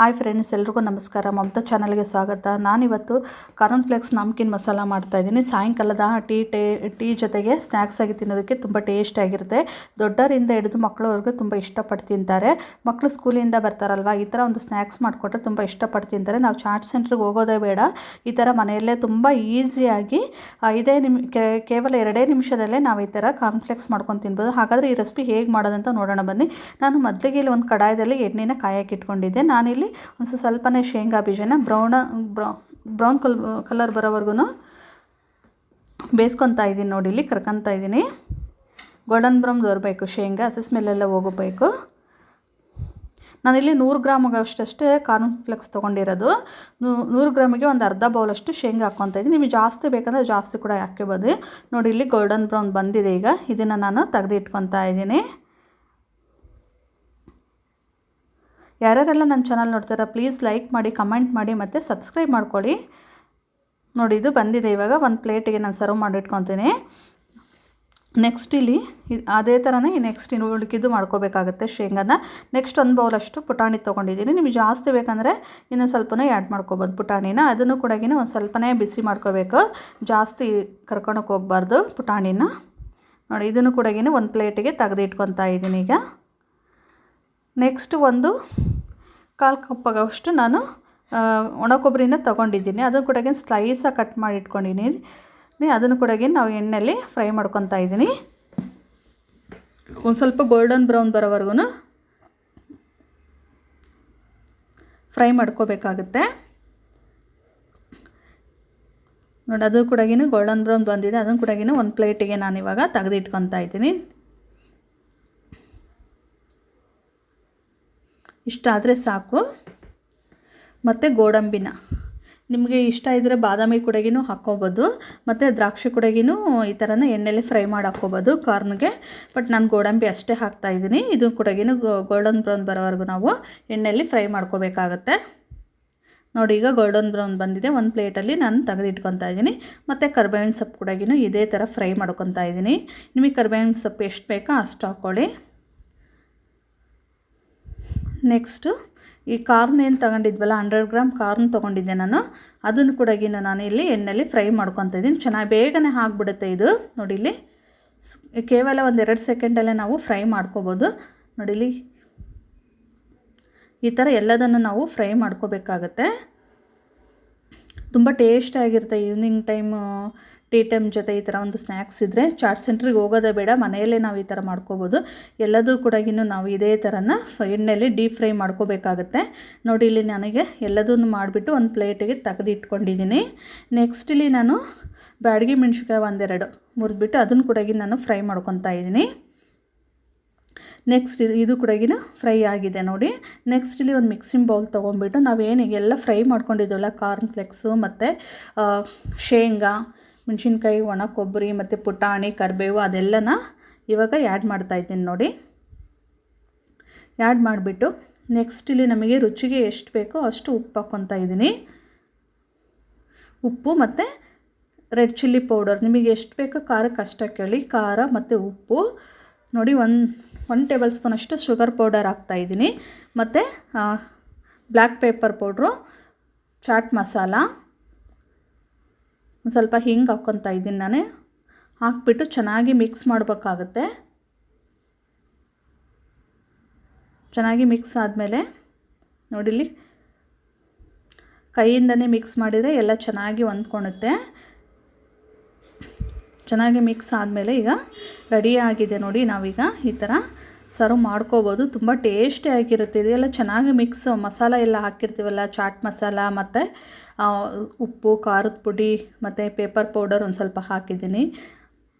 Hi friends ಎಲ್ರಿಗೂ ನಮಸ್ಕಾರ. ಮಮತಾ ಚಾನಲ್ಗೆ ಸ್ವಾಗತ. ನಾನಿವತ್ತು ಕಾರ್ನ್ ಫ್ಲೆಕ್ಸ್ ನಮ್ಕಿನ್ ಮಸಾಲ ಮಾಡ್ತಾಯಿದ್ದೀನಿ ಸಾಯಂಕಾಲದ ಟೀ ಟೇ, ಟೀ ಜೊತೆಗೆ ಸ್ನ್ಯಾಕ್ಸ್ ಆಗಿ ತಿನ್ನೋದಕ್ಕೆ ತುಂಬ ಟೇಸ್ಟಾಗಿರುತ್ತೆ ದೊಡ್ಡರಿಂದ ಹಿಡಿದು ಮಕ್ಕಳವರೆಗೂ ತುಂಬ ಇಷ್ಟಪಟ್ಟು ತಿಂತಾರೆ. ಮಕ್ಕಳು ಸ್ಕೂಲಿಂದ ಬರ್ತಾರಲ್ವ? ಈ ಥರ ಒಂದು ಸ್ನ್ಯಾಕ್ಸ್ ಮಾಡಿಕೊಟ್ರೆ ತುಂಬ ಇಷ್ಟಪಟ್ಟು ತಿಂತಾರೆ. ನಾವು ಚಾಟ್ ಸೆಂಟ್ರಿಗೆ ಹೋಗೋದೇ ಬೇಡ. ಈ ಥರ ಮನೆಯಲ್ಲೇ ತುಂಬ ಈಸಿಯಾಗಿ ಇದೇ ನಿಮ್ ಕೇವಲ ಎರಡೇ ನಿಮಿಷದಲ್ಲೇ ನಾವು ಈ ಥರ ಕಾರ್ನ್ಫ್ಲೆಕ್ಸ್ ಮಾಡ್ಕೊಂಡು ತಿನ್ಬೋದು. ಹಾಗಾದರೆ ಈ ರೆಸಿಪಿ ಹೇಗೆ ಮಾಡೋದಂತ ನೋಡೋಣ ಬನ್ನಿ. ನಾನು ಮೊದಲಿಗೆ ಇಲ್ಲಿ ಒಂದು ಕಡಾಯದಲ್ಲಿ ಎಣ್ಣೆನ ಕಾಯಕ್ಕೆ ಇಟ್ಕೊಂಡಿದ್ದೆ. ನಾನಿಲ್ಲಿ ಒಂದು ಸ್ವಲ್ಪನೇ ಶೇಂಗಾ ಬೀಜನ ಬ್ರೌನ ಬ್ರೌನ್ ಕಲ್, ಕಲರ್ ಬರೋವರೆಗೂ ಬೇಯಿಸ್ಕೊತಾ ಇದ್ದೀನಿ ನೋಡಿ ಇಲ್ಲಿ, ಕರ್ಕೊತಾ ಇದ್ದೀನಿ. ಗೋಲ್ಡನ್ ಬ್ರೌನ್ ದೊರಬೇಕು, ಶೇಂಗಾ, ಹಸಿ ಸ್ಮೆಲ್ಲೆಲ್ಲ ಹೋಗಬೇಕು. ನಾನಿಲ್ಲಿ ನೂರು ಗ್ರಾಮಗಷ್ಟಷ್ಟೇ ಕಾರ್ನ್ ಫ್ಲೆಕ್ಸ್ ತೊಗೊಂಡಿರೋದು. ನೂರು ಗ್ರಾಮಿಗೆ ಒಂದು ಅರ್ಧ ಬೌಲಷ್ಟು ಶೇಂಗಾ ಹಾಕ್ಕೊತಾ ಇದ್ದೀನಿ. ನಿಮಗೆ ಜಾಸ್ತಿ ಬೇಕಂದರೆ ಜಾಸ್ತಿ ಕೂಡ ಹಾಕ್ಕೋಬೋದು. ನೋಡಿ ಇಲ್ಲಿ ಗೋಲ್ಡನ್ ಬ್ರೌನ್ ಬಂದಿದೆ ಈಗ. ಇದನ್ನು ನಾನು ತೆಗೆದು ಇಟ್ಕೊತಾ ಇದ್ದೀನಿ. ಯಾರ್ಯಾರೆಲ್ಲ ನನ್ನ ಚಾನಲ್ ನೋಡ್ತಾರ ಪ್ಲೀಸ್ ಲೈಕ್ ಮಾಡಿ ಕಮೆಂಟ್ ಮಾಡಿ ಮತ್ತು ಸಬ್ಸ್ಕ್ರೈಬ್ ಮಾಡ್ಕೊಳ್ಳಿ. ನೋಡಿ, ಇದು ಬಂದಿದೆ. ಇವಾಗ ಒಂದು ಪ್ಲೇಟಿಗೆ ನಾನು ಸರ್ವ್ ಮಾಡಿಟ್ಕೊತೀನಿ ನೆಕ್ಸ್ಟ್ ಇಲ್ಲಿ ಅದೇ ಥರನೇ ನೆಕ್ಸ್ಟ್ ಇನ್ನು ಉಳ್ಕಿದ್ದು ಮಾಡ್ಕೋಬೇಕಾಗುತ್ತೆ ಶೇಂಗಾನ. ನೆಕ್ಸ್ಟ್ ಒಂದು ಬೌಲಷ್ಟು ಪುಟಾಣಿ ತೊಗೊಂಡಿದ್ದೀನಿ. ನಿಮಗೆ ಜಾಸ್ತಿ ಬೇಕಂದರೆ ಇನ್ನು ಸ್ವಲ್ಪನೇ ಆ್ಯಡ್ ಮಾಡ್ಕೋಬೋದು ಪುಟಾಣಿನ. ಅದನ್ನು ಕೂಡ ಒಂದು ಸ್ವಲ್ಪನೇ ಬಿಸಿ ಮಾಡ್ಕೋಬೇಕು. ಜಾಸ್ತಿ ಕರ್ಕೊಂಡಕ್ಕೆ ಹೋಗ್ಬಾರ್ದು ಪುಟಾಣಿನ. ನೋಡಿ, ಇದನ್ನು ಕೂಡ ಒಂದು ಪ್ಲೇಟಿಗೆ ತೆಗೆದು ಇಟ್ಕೊತಾ ಇದ್ದೀನಿ ಈಗ. ನೆಕ್ಸ್ಟ್ ಒಂದು ಕಾಲು ಕಪ್ಪಾಗಷ್ಟು ನಾನು ಒಣ ಕೊಬ್ಬರಿನ ತೊಗೊಂಡಿದ್ದೀನಿ. ಅದನ್ನು ಕೂಡ ಸ್ಲೈಸಾಗಿ ಕಟ್ ಮಾಡಿ ಇಟ್ಕೊಂಡಿದ್ದೀನಿ. ಅದನ್ನು ಕೂಡ ನಾವು ಎಣ್ಣೆಯಲ್ಲಿ ಫ್ರೈ ಮಾಡ್ಕೊತಾ ಇದ್ದೀನಿ. ಒಂದು ಸ್ವಲ್ಪ ಗೋಲ್ಡನ್ ಬ್ರೌನ್ ಬರೋವರೆಗೂ ಫ್ರೈ ಮಾಡ್ಕೋಬೇಕಾಗುತ್ತೆ. ನೋಡಿ, ಅದು ಕೂಡ ಗೋಲ್ಡನ್ ಬ್ರೌನ್ ಬಂದಿದೆ. ಅದನ್ನು ಕೂಡ ಒಂದು ಪ್ಲೇಟಿಗೆ ನಾನು ಇವಾಗ ತೆಗೆದಿಟ್ಕೊತಾ ಇದ್ದೀನಿ. ಇಷ್ಟಾದರೆ ಸಾಕು. ಮತ್ತು ಗೋಡಂಬಿನ. ನಿಮಗೆ ಇಷ್ಟ ಇದ್ದರೆ ಬಾದಾಮಿ ಕೊಡಗಿನೂ ಹಾಕ್ಕೋಬೋದು, ಮತ್ತು ದ್ರಾಕ್ಷಿ ಕುಡಗಿನೂ ಈ ಥರನ ಎಣ್ಣೆಲಿ ಫ್ರೈ ಮಾಡಿ ಹಾಕ್ಕೋಬೋದು ಕಾರ್ನ್ಗೆ. ಬಟ್ ನಾನು ಗೋಡಂಬಿ ಅಷ್ಟೇ ಹಾಕ್ತಾಯಿದ್ದೀನಿ ಇದು ಕೊಡಗಿನೂ ಗೋಲ್ಡನ್ ಬ್ರೌನ್ ಬರೋವರೆಗೂ ನಾವು ಎಣ್ಣೆಯಲ್ಲಿ ಫ್ರೈ ಮಾಡ್ಕೋಬೇಕಾಗತ್ತೆ. ನೋಡಿ, ಈಗ ಗೋಲ್ಡನ್ ಬ್ರೌನ್ ಬಂದಿದೆ. ಒಂದು ಪ್ಲೇಟಲ್ಲಿ ನಾನು ತೆಗೆದಿಟ್ಕೊತಾ ಇದ್ದೀನಿ. ಮತ್ತು ಕರ್ಬೇವಿನ ಸೊಪ್ಪು ಕೊಡಗಿನೂ ಇದೇ ಥರ ಫ್ರೈ ಮಾಡ್ಕೊತಾ ಇದ್ದೀನಿ. ನಿಮಗೆ ಕರ್ಬೇವಿನ ಸೊಪ್ಪು ಎಷ್ಟು ಬೇಕೋ ಅಷ್ಟು ಹಾಕ್ಕೊಳ್ಳಿ. ನೆಕ್ಸ್ಟು ಈ ಕಾರ್ನ್ ಏನು ತಗೊಂಡಿದ್ವಲ್ಲ ಹಂಡ್ರೆಡ್ ಗ್ರಾಮ್ ಕಾರ್ನ್ ತೊಗೊಂಡಿದ್ದೆ ನಾನು. ಅದನ್ನು ಕೂಡ ನಾನು ಇಲ್ಲಿ ಎಣ್ಣೆಲಿ ಫ್ರೈ ಮಾಡ್ಕೊತ ಇದ್ದೀನಿ. ಚೆನ್ನಾಗಿ ಬೇಗನೆ ಆಗಿಬಿಡುತ್ತೆ ಇದು. ನೋಡಿ ಇಲ್ಲಿ. ಕೇವಲ ಎರಡು ಸೆಕೆಂಡಲ್ಲೇ ನಾವು ಫ್ರೈ ಮಾಡ್ಕೋಬೋದು. ನೋಡಿಲಿ ಈ ಥರ ಎಲ್ಲದನ್ನು ನಾವು ಫ್ರೈ ಮಾಡ್ಕೋಬೇಕಾಗತ್ತೆ. ತುಂಬ ಟೇಸ್ಟಾಗಿರುತ್ತೆ ಈವ್ನಿಂಗ್ ಟೈಮು. ಟೀ ಟೈಮ್ ಜೊತೆ ಈ ಥರ ಒಂದು ಸ್ನ್ಯಾಕ್ಸ್ ಇದ್ದರೆ ಚಾಟ್ ಸೆಂಟ್ರಿಗೆ ಹೋಗೋದೇ ಬೇಡ. ಮನೆಯಲ್ಲೇ ನಾವು ಈ ಥರ ಮಾಡ್ಕೋಬೋದು. ಎಲ್ಲದೂ ಕೂಡ ನಾವು ಇದೇ ಥರನ ಎಣ್ಣೆಯಲ್ಲಿ ಡೀಪ್ ಫ್ರೈ ಮಾಡ್ಕೋಬೇಕಾಗತ್ತೆ. ನೋಡಿ, ಇಲ್ಲಿ ನನಗೆ ಎಲ್ಲದನ್ನು ಮಾಡಿಬಿಟ್ಟು ಒಂದು ಪ್ಲೇಟಿಗೆ ತೆಗೆದಿಟ್ಕೊಂಡಿದ್ದೀನಿ. ನೆಕ್ಸ್ಟ್ ಇಲ್ಲಿ ನಾನು ಬ್ಯಾಡಿಗೆ ಮೆಣ್ಸಿನ್ಕಾಯಿ ಒಂದೆರಡು ಮುರಿದ್ಬಿಟ್ಟು ಅದನ್ನು ಕೂಡ ನಾನು ಫ್ರೈ ಮಾಡ್ಕೊತಾ ಇದ್ದೀನಿ. ನೆಕ್ಸ್ಟ್ ಇದು ಕೂಡ ಫ್ರೈ ಆಗಿದೆ ನೋಡಿ. ನೆಕ್ಸ್ಟ್ ಇಲ್ಲಿ ಒಂದು ಮಿಕ್ಸಿಂಗ್ ಬೌಲ್ ತೊಗೊಂಡ್ಬಿಟ್ಟು ನಾವೇನು ಎಲ್ಲ ಫ್ರೈ ಮಾಡ್ಕೊಂಡಿದ್ದೀವಲ್ಲ ಕಾರ್ನ್ ಫ್ಲೆಕ್ಸು ಮತ್ತು ಶೇಂಗಾ ಮೆಣಸಿನ್ಕಾಯಿ, ಒಣ, ಕೊಬ್ಬರಿ ಮತ್ತು ಪುಟಾಣಿ, ಕರಿಬೇವು ಅದೆಲ್ಲನ ಇವಾಗ ಆ್ಯಡ್ ಮಾಡ್ತಾಯಿದ್ದೀನಿ ನೋಡಿ. ಆ್ಯಡ್ ಮಾಡಿಬಿಟ್ಟು ನೆಕ್ಸ್ಟ್ ಇಲ್ಲಿ ನಮಗೆ ರುಚಿಗೆ ಎಷ್ಟು ಬೇಕೋ ಅಷ್ಟು ಉಪ್ಪು ಹಾಕ್ಕೊತಾ ಇದ್ದೀನಿ. ಉಪ್ಪು ಮತ್ತು ರೆಡ್ ಚಿಲ್ಲಿ ಪೌಡರ್ ನಿಮಗೆ ಎಷ್ಟು ಬೇಕೋ ಖಾರಕ್ಕೆ ಅಷ್ಟು ಕೇಳಿ. ಖಾರ ಮತ್ತು ಉಪ್ಪು. ನೋಡಿ ಒಂದು ಒನ್ ಟೇಬಲ್ ಸ್ಪೂನ್ ಅಷ್ಟು ಶುಗರ್ ಪೌಡರ್ ಹಾಕ್ತಾಯಿದ್ದೀನಿ ಮತ್ತು black pepper powder chaat masala ಒಂದು ಸ್ವಲ್ಪ ಹಿಂಗೆ ಹಾಕ್ಕೊತಾ ಇದ್ದೀನಿ ನಾನು. ಹಾಕ್ಬಿಟ್ಟು ಚೆನ್ನಾಗಿ ಮಿಕ್ಸ್ ಮಾಡಬೇಕಾಗುತ್ತೆ. ಚೆನ್ನಾಗಿ ಮಿಕ್ಸ್ ಆದಮೇಲೆ ನೋಡಿಲಿ ಕೈಯಿಂದನೇ ಮಿಕ್ಸ್ ಮಾಡಿದರೆ ಎಲ್ಲ ಚೆನ್ನಾಗಿ ಹೊಂದ್ಕೊಳುತ್ತೆ ಚೆನ್ನಾಗಿ ಮಿಕ್ಸ್ ಆದಮೇಲೆ ಈಗ ರೆಡಿ ಆಗಿದೆ ನೋಡಿ ನಾವೀಗ ಈ ಥರ ಸರ್ವ್ ಮಾಡ್ಕೋಬೋದು. ತುಂಬ ಟೇಸ್ಟಿಯಾಗಿರುತ್ತೆ ಇದೆಲ್ಲ ಚೆನ್ನಾಗಿ ಮಿಕ್ಸ್ ಮಸಾಲ ಎಲ್ಲ ಹಾಕಿರ್ತೀವಲ್ಲ ಚಾಟ್ ಮಸಾಲ ಮತ್ತು ಉಪ್ಪು, ಖಾರದ ಪುಡಿ ಮತ್ತು ಪೇಪರ್ ಪೌಡರ್ ಒಂದು ಸ್ವಲ್ಪ ಹಾಕಿದ್ದೀನಿ.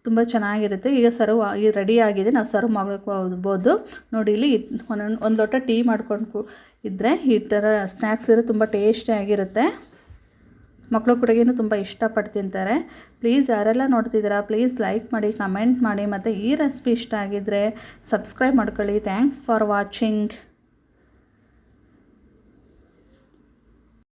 ತುಂಬ ಚೆನ್ನಾಗಿರುತ್ತೆ. ಈಗ ಸರ್ವ್ ಈ ಆಗಿದೆ. ನಾವು ಸರ್ವ್ ಮಾಡ್ಕೋಬೋದು. ನೋಡಿ ಇಲ್ಲಿ ಒಂದೊಂದು, ಒಂದು ಲೋಟ ಟೀ ಮಾಡ್ಕೊಂಡು ಇದ್ದರೆ ಈ ಥರ ಸ್ನ್ಯಾಕ್ಸ್ ಇರೋ ತುಂಬ ಟೇಸ್ಟಿಯಾಗಿರುತ್ತೆ ಮಕ್ಕಳು ಕೂಡ ಏನು ತುಂಬ ಇಷ್ಟಪಟ್ಟು ತಿಂತಾರೆ ಪ್ಲೀಸ್ ಯಾರೆಲ್ಲ ನೋಡ್ತಿದ್ದೀರಾ ಪ್ಲೀಸ್ ಲೈಕ್ ಮಾಡಿ ಕಮೆಂಟ್ ಮಾಡಿ, ಮತ್ತು ಈ ರೆಸಿಪಿ ಇಷ್ಟ ಆಗಿದ್ದರೆ ಸಬ್ಸ್ಕ್ರೈಬ್ ಮಾಡ್ಕೊಳ್ಳಿ. Thanks for watching